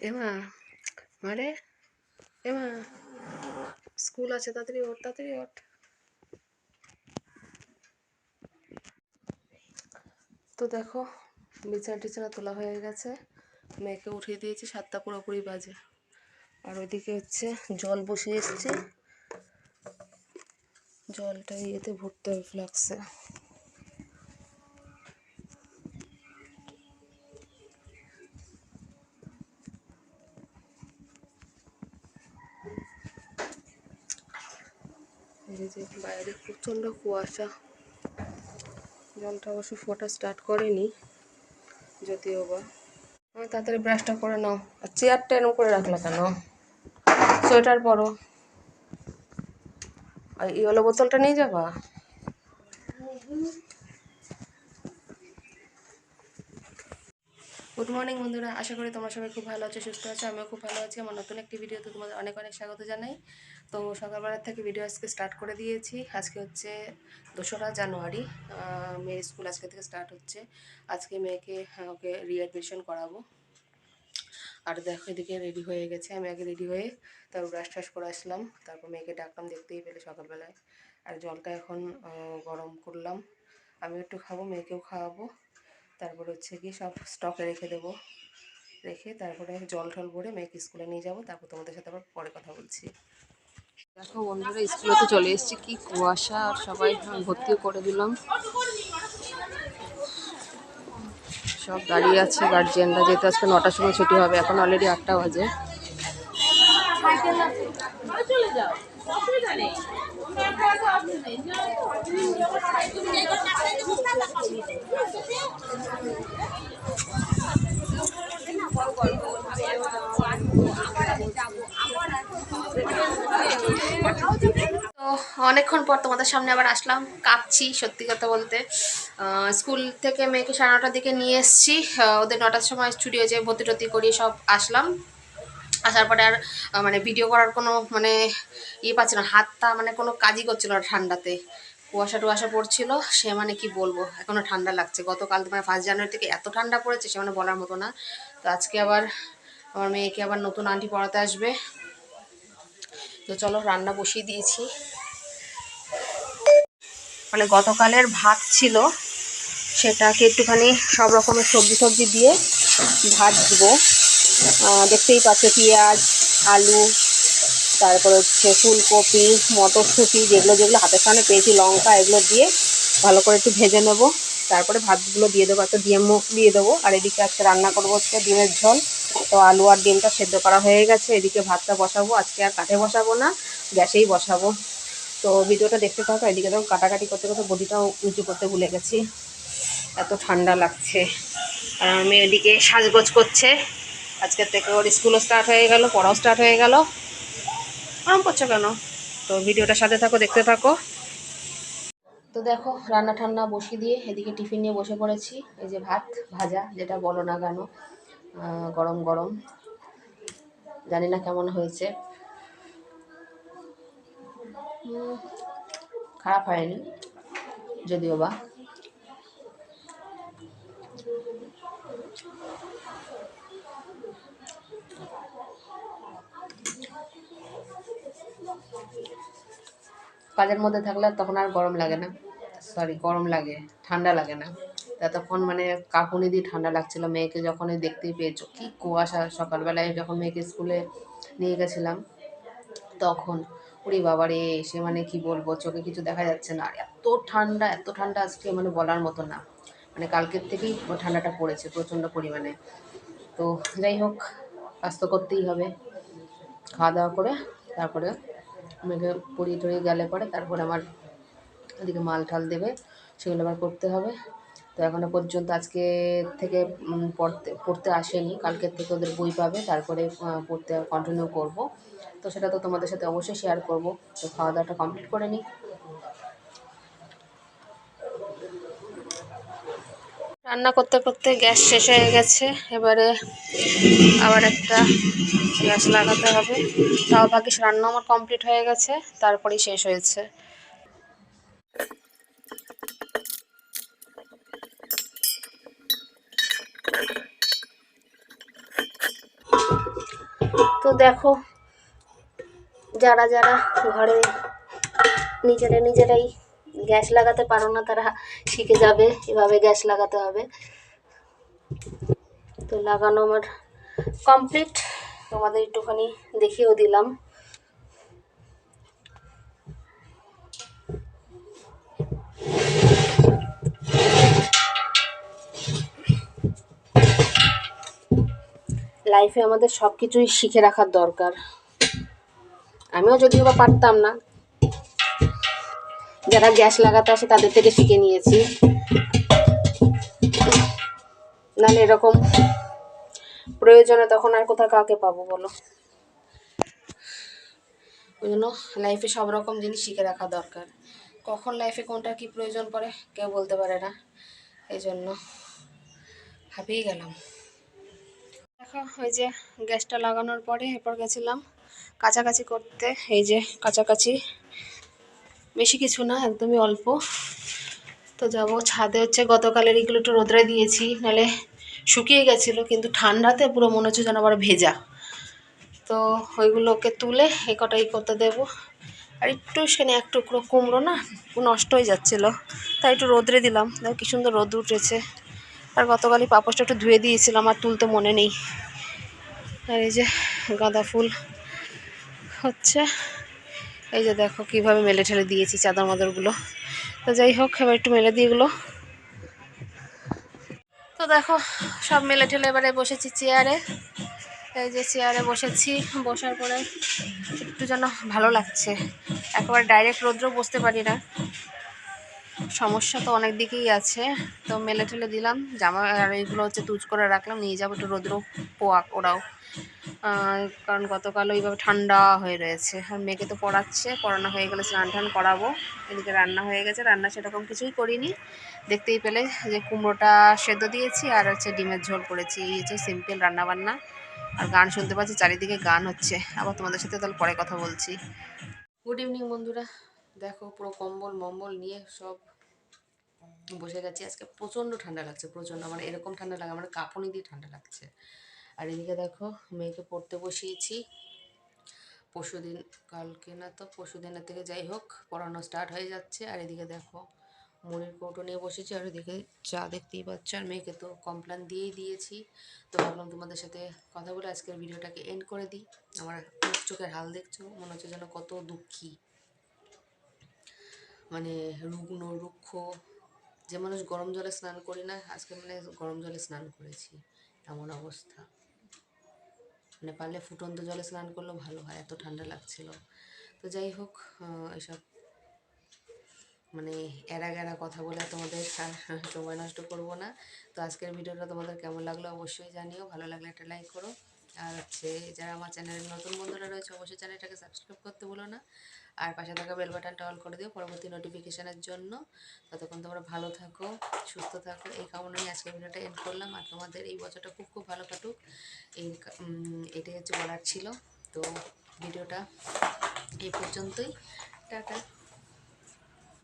এমা মারে এমা, স্কুল আছে, তাড়াতাড়ি ওঠ তাড়াতাড়ি ওঠ। তো দেখো, বিছানা টিছানা তোলা হয়ে গেছে। মেয়েকে উঠিয়ে দিয়েছি, সাতটা পুরোপুরি বাজে। আর ওইদিকে হচ্ছে জল বসিয়ে এসেছি। জলটা ইয়েতে ভরতে হবে ফ্লাক্সে। যে বাইরে প্রচণ্ড কুয়াশা। জলটা অবশ্য ফোটা স্টার্ট করেনি, যদিও বা। আমি তাড়াতাড়ি ব্রাশটা করে নাও। আর চেয়ারটা এরকম করে রাখলা কেন? সোয়েটার পরো। আর ইয়েলো বোতলটা নিয়ে যাবা? গুড মর্নিং বন্ধুরা। আশা করি তোমরা সবাই খুব ভালো আছো সুস্থ আছো। আমিও খুব ভালো আছি। আমার নতুন একটি ভিডিওতে তোমাদের অনেক অনেক স্বাগত জানাই। তো সকালবেলার থেকে ভিডিও আজকে স্টার্ট করে দিয়েছি। আজকে হচ্ছে দোসরা জানুয়ারি। মেয়ের স্কুল আজকে থেকে স্টার্ট হচ্ছে। আজকে মেয়েকে হ্যাঁ, ওকে রিঅ্যাডমিশন করাবো। আর দেখো এদিকে রেডি হয়ে গেছে। আমি আগে রেডি হয়ে তারপর ব্রাশ টাশ করে আসলাম। তারপর মেয়েকে ডাকলাম দেখতেই পেলে সকালবেলায়। আর জলটা এখন গরম করলাম। আমি একটু খাব মেয়েকেও খাওয়াবো। তারপর হচ্ছে গিয়ে সব স্টকে রেখে দেবো। রেখে তারপরে জল টল ভরে মেয়েকে স্কুলে নিয়ে যাব, তারপর তোমাদের সাথে আবার পরে কথা বলছি। দেখো বন্ধুরা, স্কুলে তো চলে এসেছি, কি কুয়াশা, আর সবাই ভর্তিও করে দিলাম। সব দাঁড়িয়ে আছে গার্জিয়ানরা যেহেতু আজকে নটার সময় ছুটি হবে, এখন অলরেডি আটটা বাজে। তো অনেকক্ষণ পর তোমাদের সামনে আবার আসলাম। কাঁপছি সত্যি কথা বলতে। স্কুল থেকে মেয়েকে সাড়ে নটার দিকে নিয়ে এসেছি। ওদের নটার সময় স্টুডিও হয়েছে ভর্তি টতি করিয়ে সব আসলাম। আসার পরে আর মানে ভিডিও করার কোনো মানে ইয়ে পাচ্ছিল না, হাতটা মানে কোনো কাজই করছিল না ঠান্ডাতে। কুয়াশা টুয়াশা পড়ছিল, সে মানে কি বলব এখনও ঠান্ডা লাগছে। গতকাল মানে ফার্স্ট জানুয়ারি থেকে এত ঠান্ডা পড়েছে, সে মানে বলার মতো না। তো আজকে আবার আমার মেয়েকে আবার নতুন আন্টি পড়াতে আসবে। তো চলো, রান্না বসিয়ে দিয়েছি। মানে গতকালের ভাত ছিল, সেটাকে একটুখানি সব রকমের সবজি সবজি দিয়ে ভাজবো। দেখতেই পাচ্ছ পেঁয়াজ, আলু, তারপর হচ্ছে ফুলকপি, মটরশুঁটি, যেগুলো যেগুলো হাতের সামনে পেয়েছি, লঙ্কা, এগুলো দিয়ে ভালো করে একটু ভেজে নেব। তারপরে ভাতগুলো দিয়ে দেবো, একটা ডিম মুখ দিয়ে দেবো। আর এদিকে আজকে রান্না করব হচ্ছে ডিমের ঝোল। তো আলু আর ডিমটা সেদ্ধ করা হয়ে গেছে, এদিকে ভাতটা বসাবো। আজকে আর কাঠে বসাবো না, গ্যাসেই বসাবো। তো ভিডিওটা দেখতে থাকো, এদিকে দেখো কাটাকাটি করতে করতে বডিটাও উঁচু করতে ভুলে গেছি। এত ঠান্ডা লাগছে। আর আমি এদিকে সাজগোজ করছে। আজকের থেকে ওর স্কুলও স্টার্ট হয়ে গেল, পড়াও স্টার্ট হয়ে গেল। আরাম করছ কেন? তো ভিডিওটার সাথে থাকো, দেখতে থাকো। তো দেখো, রান্না ঠান্না বসিয়ে দিয়ে এদিকে টিফিন নিয়ে বসে পড়েছি। এই যে ভাত ভাজা, যেটা বলো না কেন গরম গরম। জানি না কেমন হয়েছে। খারাপ হয়নি, যদিও বা। কাজের মধ্যে থাকলে তখন আর গরম লাগে না। সরি গরম লাগে, ঠান্ডা লাগে না। ততক্ষণ মানে কাকুনি দিয়ে ঠান্ডা লাগছিল, মেয়েকে যখনই দেখতেই পেয়েছ। কি কুয়াশা, সকালবেলায় যখন মেয়েকে স্কুলে নিয়ে গেছিলাম, তখন ওরে বাবারে, সে মানে কি বলব, চোখে কিছু দেখা যাচ্ছে না। আর এত ঠান্ডা এত ঠান্ডা আজকে মানে বলার মতো না। মানে কালকের থেকেই ঠান্ডাটা পড়েছে প্রচণ্ড পরিমাণে। তো যাই হোক, কাজ তো করতেই হবে। খাওয়া দাওয়া করে তারপরে মেয়েকে পড়িয়ে টড়িয়ে গেলে পরে তারপরে আমার ওদিকে মাল ঠাল দেবে, সেগুলো আবার করতে হবে। তো এখনও পর্যন্ত আজকে থেকে পড়তে পড়তে আসেনি। কালকের থেকে ওদের বই পাবে, তারপরে পড়তে কন্টিনিউ করব। তো সেটা তো তোমাদের সাথে অবশ্যই শেয়ার করব। তো খাওয়া দাওয়াটা কমপ্লিট করে নিই। রান্না করতে করতে গ্যাস শেষ হয়ে গেছে। এবারে আবার একটা গ্যাস লাগাতে হবে। তাও ভাগ্যিস রান্না আমার কমপ্লিট হয়ে গেছে, তারপরেই শেষ হয়েছে। তো দেখো, যারা যারা ঘরে নিজেরা নিজেরাই গ্যাস লাগাতে পারো না, তারা শিখে যাবে এভাবে গ্যাস লাগাতে হবে। তো লাগানো আমার কমপ্লিট তোমাদের একটুখানি দেখিয়েও দিলাম। লাইফে আমাদের সব কিছুই শিখে রাখার দরকার। আমিও যদিও বা পারতাম না। যারা গ্যাস লাগাতে আসে তাদের থেকে শিখে নিয়েছি। নাহলে এরকম প্রয়োজনে তখন আর কোথাও কাউকে পাবো বলো? ওই জন্য লাইফে সব রকম জিনিস শিখে রাখা দরকার। কখন লাইফে কোনটা কি প্রয়োজন পড়ে কেউ বলতে পারে না। এই জন্য হাঁপিয়ে গেলাম। দেখো, ওই যে গ্যাসটা লাগানোর পরে এরপর গেছিলাম কাছাকাছি করতে। এই যে কাছাকাছি বেশি কিছু না, একদমই অল্প। তো যাব ছাদে হচ্ছে, গতকালের এইগুলো একটু রোদ্রে দিয়েছি, নাহলে শুকিয়ে গেছিল, কিন্তু ঠান্ডাতে পুরো মনে হচ্ছে যেন আবার ভেজা। তো ওইগুলোকে তুলে এ কটাই করতে দেবো। আর একটু সেখানে এক টুকরো কুমড়ো না নষ্ট হয়ে যাচ্ছিল। তাই একটু রোদ্রে দিলাম। দেখো, কি সুন্দর রোদ উঠেছে। আর গতকালই পাপোশটা একটু ধুয়ে দিয়েছিলাম, আর তুলতে মনে নেই। আর এই যে গাঁদা ফুল হচ্ছে। এই যে দেখো কীভাবে মেলে ঠেলে দিয়েছি চাদর মাদরগুলো। তো যাই হোক, এবার একটু মেলে দিয়ে তো দেখো, সব মেলে ঠেলে এবারে বসেছি চেয়ারে। এই যে চেয়ারে বসেছি, বসার পরে একটু যেন ভালো লাগছে। একবার ডাইরেক্ট রৌদ্র বসতে পারি না। সমস্যা তো অনেক দিকেই আছে। তো মেলে ঠেলে দিলাম। জামা আর এইগুলো হচ্ছে তুজ করে রাখলাম, নিয়ে যাব একটু রৌদ্র পোয়াক ওরাও। কারণ গতকাল ওইভাবে ঠান্ডা হয়ে রয়েছে। আর মেয়েকে তো পড়াচ্ছে, পড়ানো হয়ে গেলে স্নান টান করাবো। এদিকে রান্না হয়ে গেছে, রান্না সেরকম কিছুই করিনি। দেখতেই পেলে যে কুমড়োটা সেদ্ধ দিয়েছি আর হচ্ছে ডিমের ঝোল করেছি। এই হচ্ছে সিম্পল রান্না বান্না আর গান শুনতে পাচ্ছি, চারিদিকে গান হচ্ছে। আবার তোমাদের সাথে তাহলে পরে কথা বলছি। গুড ইভিনিং বন্ধুরা। দেখো পুরো কম্বল মম্বল নিয়ে সব বসে গেছি। আজকে প্রচণ্ড ঠান্ডা লাগছে, প্রচণ্ড। আমার এরকম ঠান্ডা লাগে, আমার কাঁপুনি দিয়ে ঠান্ডা লাগছে। আর এদিকে দেখো, মেয়েকে পড়তে বসিয়েছি। পরশুদিন, কালকে না তো, পরশুদিনের থেকে যাই হোক, পড়ানো স্টার্ট হয়ে যাচ্ছে। আর এদিকে দেখো, মুড়ির কৌটো নিয়ে বসেছি। আর এদিকে চা দেখতেই পাচ্ছ, আর মেয়েকে তো কমপ্লেন দিয়েই দিয়েছি। তো ভাবলাম তোমাদের সাথে কথা বলে আজকের ভিডিওটাকে এন্ড করে দিই। আমার চোখের হাল দেখছ, মনে হচ্ছে যেন কত দুঃখী। মানে রুগ্ন, রুক্ষ যে মানুষ গরম জলে স্নান করি না, আজকে মানে গরম জলে স্নান করেছি, এমন অবস্থা। মানে পারলে ফুটন্ত জলে স্নান করলেও ভালো হয়, এত ঠান্ডা লাগছিল। তো যাই হোক এসব মানে এরা গেরা কথা বলে তোমাদের সময় নষ্ট করব না। তো আজকের ভিডিওটা তোমাদের কেমন লাগল অবশ্যই জানিও, ভালো লাগলে একটা লাইক করো। আর হচ্ছে যারা আমার চ্যানেলের নতুন বন্ধুরা রয়েছে, অবশ্যই চ্যানেলটাকে সাবস্ক্রাইব করতে ভুলো না। আর পাশে থাকা বেল বাটনটা অল করে দিও, পরবর্তী নোটিফিকেশানের জন্য। ততক্ষণ তোমরা ভালো থাকো, সুস্থ থাকো। এই কামনাই আজকে ভিডিওটা এন্ড করলাম। আর তোমাদের এই বছরটা খুব খুব ভালো কাটুক। এই এটাই হচ্ছে বলার ছিল। তো ভিডিওটা এই পর্যন্তই। টাটা।